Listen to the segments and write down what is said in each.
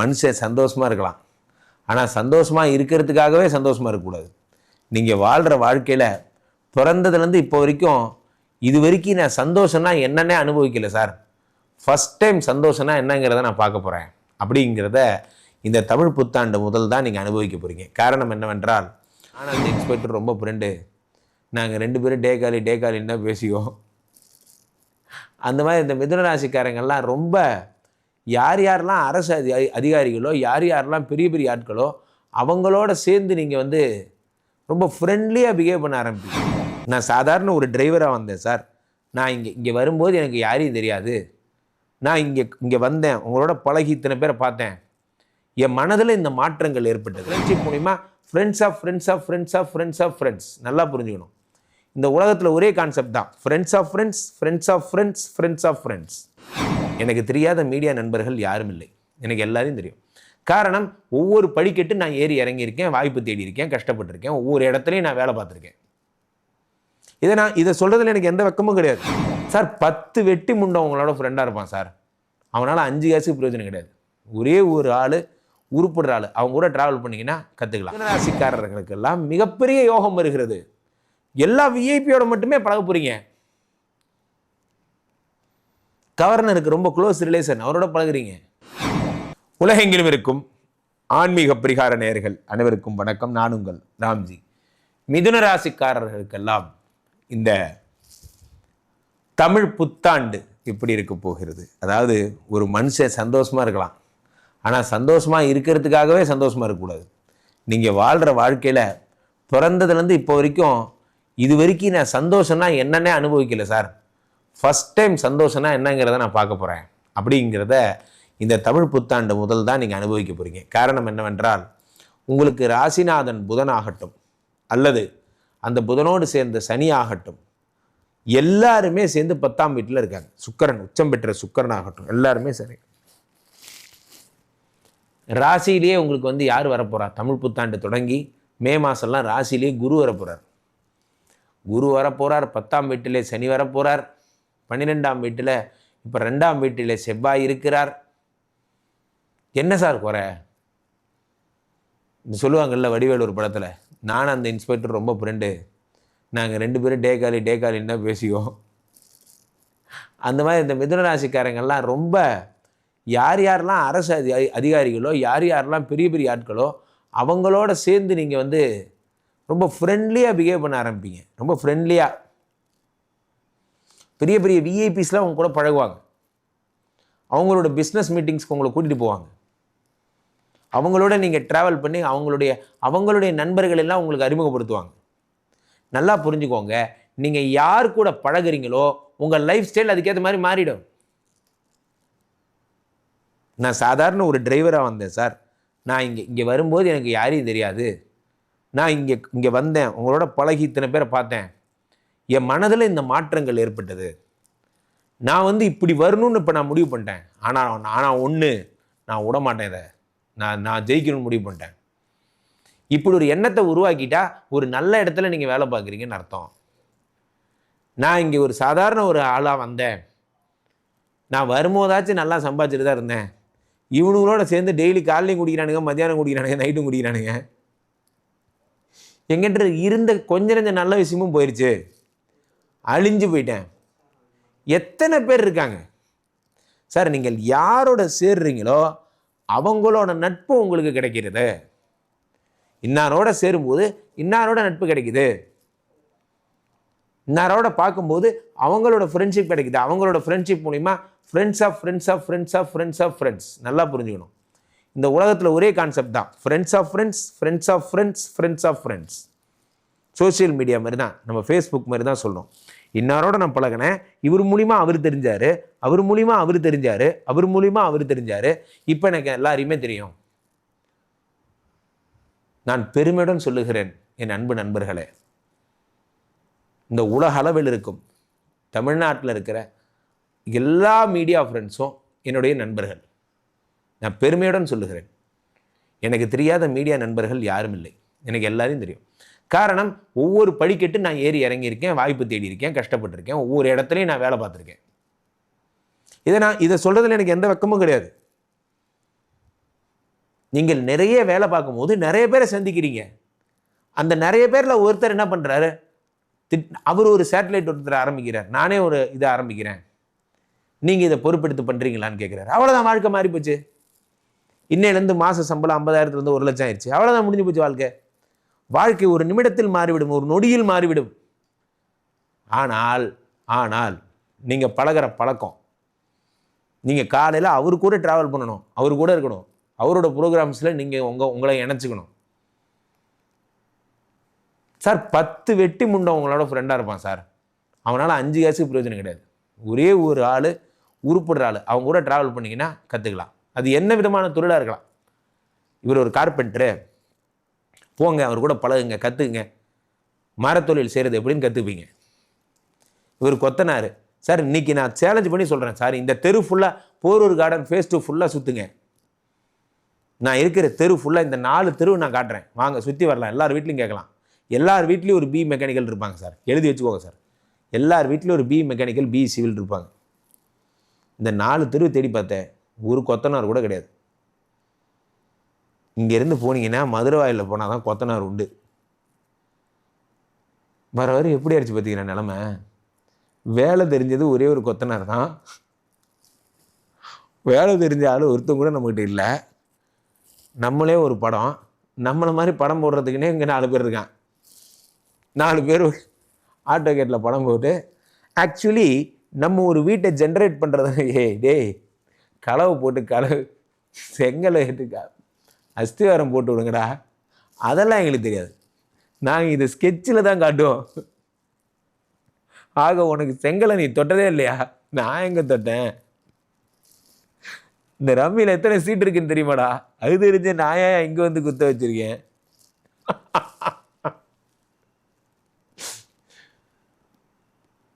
மனுஷன் சந்தோஷமாக இருக்கலாம். ஆனால் சந்தோஷமாக இருக்கிறதுக்காகவே சந்தோஷமாக இருக்கக்கூடாது. நீங்கள் வாழ்கிற வாழ்க்கையில் பிறந்ததுலேருந்து இப்போ வரைக்கும் இது வரைக்கும் நான் சந்தோஷம்னா என்னென்ன அனுபவிக்கல சார். ஃபஸ்ட் டைம் சந்தோஷம்னா என்னங்கிறத நான் பார்க்க போகிறேன் அப்படிங்கிறத இந்த தமிழ் புத்தாண்டு முதல் தான் நீங்கள் அனுபவிக்க போகிறீங்க காரணம் என்னவென்றால் ஆனால் அந்த எக்ஸ்பெக்டர் ரொம்ப ஃப்ரெண்டு நாங்கள் ரெண்டு பேரும் டே காலி டே காலின்னு தான் பேசுவோம் அந்த மாதிரி இந்த மிதுன ராசிக்காரங்கள்லாம் ரொம்ப யார் யாரெல்லாம் அரசு அதி அதிகாரிகளோ யார் யாரெல்லாம் பெரிய பெரிய ஆட்களோ அவங்களோட சேர்ந்து நீங்கள் வந்து ரொம்ப ஃப்ரெண்ட்லியாக பிஹேவ் பண்ண ஆரம்பிப்பீங்க. நான் சாதாரண ஒரு டிரைவராக வந்தேன் சார். நான் இங்கே இங்கே வரும்போது எனக்கு யாரையும் தெரியாது. நான் இங்கே இங்கே வந்தேன். உங்களோட பழகி இத்தனை பேரை பார்த்தேன். என் மனதில் இந்த மாற்றங்கள் ஏற்பட்டது. ஃப்ரெண்ட்ஷிப் மூலிமா friends of friends of friends of friends of friends நல்லா புரிஞ்சுக்கணும். இந்த உலகத்தில் ஒரே கான்செப்ட் தான். Friends of friends friends of friends friends of friends எனக்கு தெரியாத மீடியா நண்பர்கள் யாரும் இல்லை. எனக்கு எல்லாரையும் தெரியும். காரணம் ஒவ்வொரு படிக்கட்டு நான் ஏறி இறங்கியிருக்கேன் வாய்ப்பு தேடி இருக்கேன் கஷ்டப்பட்டிருக்கேன் ஒவ்வொரு இடத்துலையும் நான் வேலை பார்த்துருக்கேன். இதை நான் இதை சொல்கிறதுல எனக்கு எந்த வெக்கமும் கிடையாது. சார் பத்து வெட்டி முண்டவங்களோட ஃப்ரெண்டாக இருப்பான் சார். அவனால் அஞ்சு காசுக்கு பிரயோஜனம் கிடையாது. ஒரே ஒரு ஆள் உருப்படுற ஆள். அவங்க கூட ட்ராவல் பண்ணிங்கன்னா கற்றுக்கலாம் ராசிக்காரர்களுக்கெல்லாம் மிகப்பெரிய யோகம் வருகிறது. எல்லா விஐபியோட மட்டுமே பழக போகிறீங்க கவர்னருக்கு ரொம்ப க்ளோஸ் ரிலேஷன் அவரோட பழகுறீங்க. உலகெங்கிலும் இருக்கும் ஆன்மீக பரிகார நேயர்கள் அனைவருக்கும் வணக்கம். நான் உங்கள் ராம்ஜி. மிதுன ராசிக்காரர்களுக்கெல்லாம் இந்த தமிழ் புத்தாண்டு எப்படி இருக்க போகிறது? அதாவது ஒரு மனுஷன் சந்தோஷமாக இருக்கலாம். ஆனால் சந்தோஷமாக இருக்கிறதுக்காகவே சந்தோஷமாக இருக்கக்கூடாது. நீங்கள் வாழ்கிற வாழ்க்கையில் பிறந்ததுலேருந்து இப்போ வரைக்கும் இது வரைக்கும் நான் சந்தோஷம்னா என்னன்னே அனுபவிக்கலை சார். ஃபஸ்ட் டைம் சந்தோஷம்னா என்னங்கிறத நான் பார்க்க போகிறேன் அப்படிங்கிறத இந்த தமிழ் புத்தாண்டு முதல் தான் நீங்கள் அனுபவிக்க போகிறீங்க காரணம் என்னவென்றால் உங்களுக்கு ராசிநாதன் புதன் ஆகட்டும் அல்லது அந்த புதனோடு சேர்ந்த சனி ஆகட்டும் எல்லாருமே சேர்ந்து பத்தாம் வீட்டில் இருக்காங்க. சுக்கரன் உச்சம் பெற்ற சுக்கரன் ஆகட்டும் எல்லாருமே சரி. ராசியிலேயே உங்களுக்கு வந்து யார் வரப்போகிறா தமிழ் புத்தாண்டு தொடங்கி மே மாதம்லாம் ராசியிலேயே குரு வரப்போகிறார் குரு வரப்போகிறார் பத்தாம் வீட்டிலே சனி வரப்போகிறார் பன்னிரெண்டாம் வீட்டில் இப்போ ரெண்டாம் வீட்டில் செவ்வாய் இருக்கிறார். என்ன சார் குறை? இந்த வடிவேலூர் படத்தில் நானும் அந்த இன்ஸ்பெக்டர் ரொம்ப ஃப்ரெண்டு நாங்கள் ரெண்டு பேரும் டே காலி டே காலின்னு தான் பேசுவோம் அந்த மாதிரி இந்த மிதனராசிக்காரங்கெல்லாம் ரொம்ப யார் யாரெல்லாம் அரசு அதி அதிகாரிகளோ யார் யாரெல்லாம் பெரிய பெரிய ஆட்களோ அவங்களோட சேர்ந்து நீங்கள் வந்து ரொம்ப ஃப்ரெண்ட்லியாக பிஹேவ் பண்ண ஆரம்பிப்பீங்க. ரொம்ப ஃப்ரெண்ட்லியாக பெரிய பெரிய விஐபிஸ்லாம் அவங்க கூட பழகுவாங்க. அவங்களோட பிஸ்னஸ் மீட்டிங்ஸ்க்கு உங்களை கூட்டிகிட்டு போவாங்க. அவங்களோட நீங்கள் ட்ராவல் பண்ணி அவங்களுடைய அவங்களுடைய நண்பர்கள் எல்லாம் உங்களுக்கு அறிமுகப்படுத்துவாங்க. நல்லா புரிஞ்சுக்கோங்க. நீங்கள் யார் கூட பழகுறீங்களோ உங்கள் லைஃப் ஸ்டைல் அதுக்கேற்ற மாதிரி மாறிடும். நான் சாதாரண ஒரு டிரைவராக வந்தேன் சார் நான் இங்கே இங்கே வரும்போது எனக்கு யாரையும் தெரியாது. நான் இங்கே இங்கே வந்தேன். உங்களோட பழகி இத்தனை பேரை பார்த்தேன். என் மனதில் இந்த மாற்றங்கள் ஏற்பட்டது. நான் வந்து இப்படி வரணும்னு இப்போ நான் முடிவு பண்ணிட்டேன். ஆனால் ஆனால் ஒன்று நான் விடமாட்டேன் இதை. நான் நான் ஜெயிக்கணும்னு முடிவு பண்ணிட்டேன். இப்படி ஒரு எண்ணத்தை உருவாக்கிட்டா ஒரு நல்ல இடத்துல நீங்கள் வேலை பார்க்குறீங்கன்னு அர்த்தம். நான் இங்கே ஒரு சாதாரண ஒரு ஆளாக வந்தேன். நான் வரும்போதாச்சும் நல்லா சம்பாதிச்சுட்டு தான் இருந்தேன். இவனுங்களோட சேர்ந்து டெய்லி காலையும் குடிக்கிறானுங்க மத்தியானம் குடிக்கிறானுங்க நைட்டும் குடிக்கிறானுங்க. எங்கிட்ட இருந்த கொஞ்ச நெஞ்ச நல்ல விஷயமும் போயிடுச்சு அழிஞ்சு போயிட்டேன். எத்தனை பேர் இருக்காங்க? சார் நீங்கள் யாரோட சேர்றீங்களோ அவங்களோட நட்பு உங்களுக்கு கிடைக்கிறது. இன்னாரோட சேரும்போது இன்னாரோட நட்பு கிடைக்குது. இன்னாரோட பார்க்கும்போது அவங்களோட ஃப்ரெண்ட்ஷிப் கிடைக்குது. அவங்களோட ஃப்ரெண்ட்ஷிப் மூலிமா friends of friends of friends of friends of friends நல்லா புரிஞ்சுக்கணும். இந்த உலகத்தில் ஒரே கான்செப்ட் தான். Friends of friends friends of friends friends of friends social media மாதிரி தான். நம்ம ஃபேஸ்புக் மாதிரி தான் சொல்கிறோம் இன்னாரோட நான் பழகினேன். இவர் மூலிமா அவர் தெரிஞ்சார். அவர் மூலிமா அவர் தெரிஞ்சார். அவர் மூலிமா அவர் தெரிஞ்சார். இப்போ எனக்கு எல்லாரையுமே தெரியும். நான் பெருமையுடன் சொல்லுகிறேன் என் அன்பு நண்பர்களே. இந்த உலக அளவில் இருக்கும் தமிழ்நாட்டில் இருக்கிற எல்லா மீடியா ஃப்ரெண்ட்ஸும் என்னுடைய நண்பர்கள். நான் பெருமையுடன் சொல்லுகிறேன். எனக்கு தெரியாத மீடியா நண்பர்கள் யாரும் இல்லை. எனக்கு எல்லாரையும் தெரியும். காரணம் ஒவ்வொரு படிக்கட்டு நான் ஏறி இறங்கியிருக்கேன் வாய்ப்பு தேடி இருக்கேன் கஷ்டப்பட்டிருக்கேன் ஒவ்வொரு இடத்துலையும் நான் வேலை பார்த்துருக்கேன். இதை நான் இதை சொல்கிறதுல எனக்கு எந்த வெக்கமும் கிடையாது. நீங்கள் நிறைய வேலை பார்க்கும்போது நிறைய பேரை சந்திக்கிறீங்க. அந்த நிறைய பேரில் ஒருத்தர் என்ன பண்ணுறாரு திட் அவர் ஒரு சேட்டலைட் ஒருத்தர் ஆரம்பிக்கிறார். நானே ஒரு இதை ஆரம்பிக்கிறேன். நீங்கள் இதை பொறுப்பெடுத்து பண்ணுறீங்களான்னு கேட்குறாரு அவ்வளோதான் வாழ்க்கை மாறி போச்சு இன்னையிலேருந்து மாத சம்பளம் ஐம்பதாயிரத்துலேருந்து ஒரு லட்சம் ஆயிடுச்சு. அவ்வளோதான் முடிஞ்சு போச்சு வாழ்க்கை. வாழ்க்கை ஒரு நிமிடத்தில் மாறிவிடும் ஒரு நொடியில் மாறிவிடும். ஆனால் ஆனால் நீங்கள் பழகுற பழக்கம் நீங்கள் காலையில் அவரு கூட ட்ராவல் பண்ணணும் அவரு கூட இருக்கணும் அவரோட ப்ரோக்ராம்ஸில் நீங்கள் உங்கள் உங்களை இணைச்சிக்கணும். சார் பத்து வெட்டி முண்டை உங்களோட ஃப்ரெண்டாக இருப்பான் சார். அவனால் அஞ்சு காசுக்கு பிரயோஜனம் கிடையாது. ஒரே ஒரு ஆள் உருப்படுற ஆள். அவங்க கூட ட்ராவல் பண்ணிங்கன்னா கற்றுக்கலாம் அது என்ன விதமான தொழிலாக இருக்கலாம். இவர் ஒரு கார்பெண்டரு போங்க அவர் கூட பழகுங்க கற்றுக்குங்க மரத்தொழில் செய்கிறது எப்படின்னு கற்றுப்பீங்க இவர் கொத்தனார். சார் இன்னைக்கு நான் சேலஞ்ச் பண்ணி சொல்கிறேன் சார் இந்த தெரு ஃபுல்லாக போரூர் கார்டன் ஃபேஸ் டூ ஃபுல்லாக சுற்றுங்க நான் இருக்கிற தெரு ஃபுல்லாக இந்த நாலு தெருவு நான் காட்டுறேன். வாங்க சுற்றி வரலாம். எல்லார் வீட்லையும் கேட்கலாம். எல்லார் வீட்லேயும் ஒரு பி மெக்கானிக்கல் இருப்பாங்க சார். எழுதி வச்சுக்கோங்க சார். எல்லார் வீட்லேயும் ஒரு பி மெக்கானிக்கல் பி சிவில் இருப்பாங்க. இந்த நாலு தெருவு தேடி பார்த்தேன். ஒரு கொத்தனார் கூட கிடையாது. இங்கேருந்து போனீங்கன்னா மதுரை போனால் தான் கொத்தனார் உண்டு. வர வர எப்படி ஆயிடுச்சு பார்த்தீங்கன்னா நிலமை? வேலை தெரிஞ்சது ஒரே ஒரு கொத்தனார் தான். வேலை தெரிஞ்ச ஆள் ஒருத்தம் கூட நம்மக்கிட்ட இல்லை. நம்மளே ஒரு படம். நம்மளை மாதிரி படம் போடுறதுக்குன்னே இங்கே நாலு பேர் இருக்கான். நாலு பேர் ஆட்டோ கேட்டில் படம் போட்டு ஆக்சுவலி நம்ம ஒரு வீட்டை ஜென்ரேட் பண்ணுறது ஏ டேய் களவு போட்டு களவு செங்கலை எடுத்துக்கா அஸ்திவாரம் போட்டு விடுங்கடா. அதெல்லாம் எங்களுக்கு தெரியாது. நாங்கள் இதை ஸ்கெட்சில் தான் காட்டுவோம். ஆக உனக்கு செங்கலை நீ தொட்டதே இல்லையா? நான் எங்கே தொட்டேன்? இந்த ரம்மியில் எத்தனை சீட் இருக்குன்னு தெரியுமாடா? அது தெரிஞ்சு நான் ஏன் இங்கே வந்து குத்த வச்சிருக்கேன்?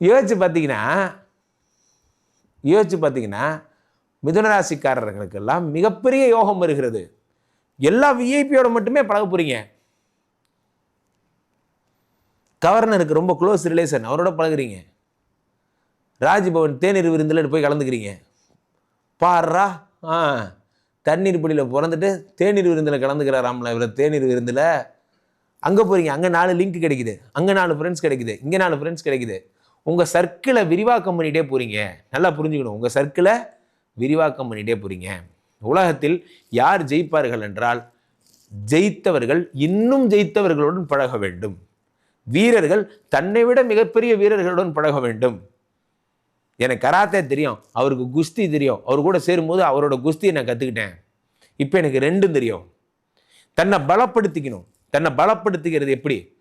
யோசிச்சு பார்த்தீங்கன்னா யோசிச்சு பார்த்தீங்கன்னா மிதுனராசிக்காரர்களுக்கெல்லாம் மிகப்பெரிய யோகம் வருகிறது. எல்லா விஐபியோட மட்டுமே பழக போறீங்க. கவர்னருக்கு ரொம்ப க்ளோஸ் ரிலேஷன் அவரோட பழகுறீங்க. ராஜ்பவன் தேநீர் விருந்தில் போய் கலந்துக்கிறீங்க. பாடுறா ஆ தண்ணீர் பள்ளியில் பிறந்துட்டு தேநீர் விருந்தில் கலந்துக்கிறாராம்ல இவர் தேநீர் விருந்தில். அங்கே போகிறீங்க அங்கே நாலு லிங்க் கிடைக்குது. அங்கே நாலு ஃப்ரெண்ட்ஸ் கிடைக்குது இங்கே நாலு ஃப்ரெண்ட்ஸ் கிடைக்குது. உங்கள் சர்க்கிளை விரிவாக்கம் பண்ணிகிட்டே போகிறீங்க நல்லா புரிஞ்சுக்கணும் உங்கள் சர்க்கிளை விரிவாக்கம் பண்ணிகிட்டே போகிறீங்க உலகத்தில் யார் ஜெயிப்பார்கள் என்றால் ஜெயித்தவர்கள் இன்னும் ஜெயித்தவர்களுடன் பழக வேண்டும். வீரர்கள் தன்னை விட மிகப்பெரிய வீரர்களுடன் பழக வேண்டும். எனக்கு கராத்தே தெரியும் அவருக்கு குஸ்தி தெரியும். அவர் கூட சேரும்போது அவரோட குஸ்தியை நான் கற்றுக்கிட்டேன் இப்போ எனக்கு ரெண்டும் தெரியும். தன்னை பலப்படுத்திக்கணும். தன்னை பலப்படுத்திக்கிறது எப்படி?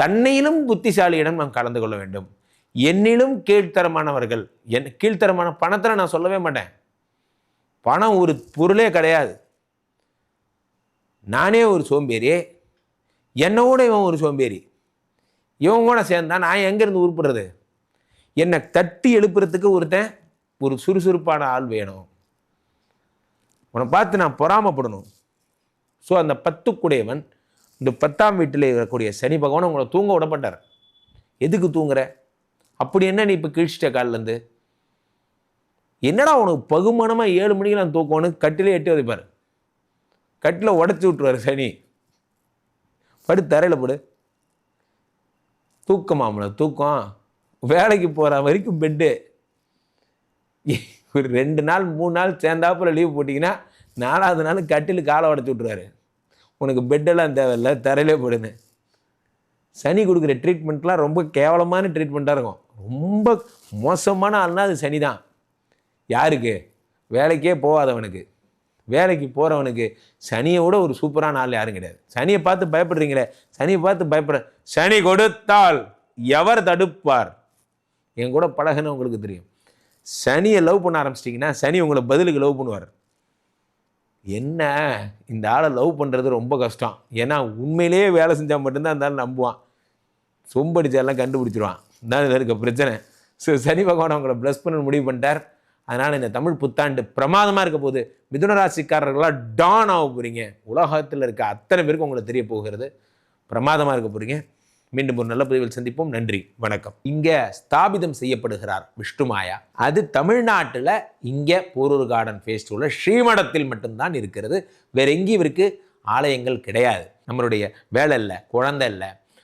தன்னையிலும் புத்திசாலியிடம் நாம் கலந்து கொள்ள வேண்டும். என்னிலும் கீழ்த்தரமானவர்கள் என் கீழ்த்தரமான பணத்தில் நான் சொல்லவே மாட்டேன். பணம் ஒரு பொருளே கிடையாது. நானே ஒரு சோம்பேறி. என்னை கூட இவன் ஒரு சோம்பேறி. இவன் கூட சேர்ந்தா நான் எங்கேருந்து உருப்படுறது? என்னை தட்டி எழுப்புறதுக்கு ஒருத்தன் ஒரு சுறுசுறுப்பான ஆள் வேணும். உன்னை பார்த்து நான் பொறாமப்படணும். ஸோ அந்த பத்துக்குடையவன் இந்த பத்தாம் வீட்டில் இருக்கக்கூடிய சனி பகவான் உங்களை தூங்க விட எதுக்கு தூங்குற? அப்படி என்ன நீ இப்போ கிழிச்சிட்ட காலிலேருந்து என்னடா உனக்கு பகுமானமாக ஏழு மணிக்கெல்லாம் தூக்கணும்னு கட்டிலே எட்டி உதைப்பார். கட்டில் உடச்சி விட்ருவார் சனி. படு தரையில் படு. தூக்கமாமல தூக்கம். வேலைக்கு போகிற வரைக்கும் பெட்டு ஒரு ரெண்டு நாள் மூணு நாள் சேர்ந்தாப்புல லீவ் போட்டிங்கன்னா நாலாவது நாள் கட்டில் காலை உடச்சி விட்ருவாரு உனக்கு பெட்டெல்லாம் தேவையில்ல தரையிலே போடுன்னு. சனி கொடுக்குற ட்ரீட்மெண்ட்லாம் ரொம்ப கேவலமான ட்ரீட்மெண்ட்டாக இருக்கும். ரொம்ப மோசமான ஆள்னா அது சனி தான் யாருக்கு? வேலைக்கே போகாதவனுக்கு. வேலைக்கு போகிறவனுக்கு சனியை விட ஒரு சூப்பரான ஆள் யாரும் கிடையாது. சனியை பார்த்து பயப்படுறீங்களே? சனியை பார்த்து பயப்பட சனி கொடுத்தால் எவர் தடுப்பார்? என் கூட பழகுன்னு உங்களுக்கு தெரியும். சனியை லவ் பண்ண ஆரம்பிச்சிட்டிங்கன்னா சனி உங்களை பதிலுக்கு லவ் பண்ணுவார். என்ன? இந்த ஆளை லவ் பண்ணுறது ரொம்ப கஷ்டம். ஏன்னா உண்மையிலேயே வேலை செஞ்சால் மட்டும்தான் அந்த ஆள் நம்புவான். சொம்படிச்சாலாம் கண்டுபிடிச்சிருவான். தான் இருக்க பிரச்சனை. ஸோ சனி பகவான் அவங்கள ப்ளஸ் பண்ண முடிவு பண்ணிட்டார். அதனால் இந்த தமிழ் புத்தாண்டு பிரமாதமாக இருக்க போது மிதுன ராசிக்காரர்களாக டான் ஆக போகிறீங்க உலகத்தில் இருக்க அத்தனை பேருக்கு உங்களுக்கு தெரிய போகிறது. பிரமாதமாக இருக்க போகிறீங்க மீண்டும் ஒரு நல்ல பதிவில் சந்திப்போம். நன்றி. வணக்கம். இங்கே ஸ்தாபிதம் செய்யப்படுகிறார் விஷ்ணுமாயா அது தமிழ்நாட்டில் இங்கே போரூர் கார்டன் ஃபேஸ்டிவலில் ஸ்ரீமடத்தில் மட்டும்தான் இருக்கிறது. வேற எங்கேயும் இவருக்கு ஆலயங்கள் கிடையாது. நம்மளுடைய வேலை இல்லை குழந்தை இல்லை